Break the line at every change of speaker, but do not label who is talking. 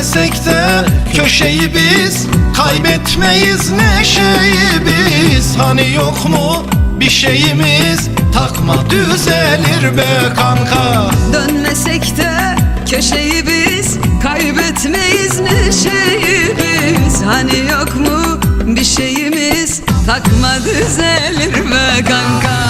Dönmesek de köşeyi biz Kaybetmeyiz neşeyi biz. Hani yok mu bir şeyimiz? Takma düzelir be kanka.
Dönmesek de köşeyi biz Kaybetmeyiz neşeyi biz. Hani yok mu bir şeyimiz? Takma düzelir be kanka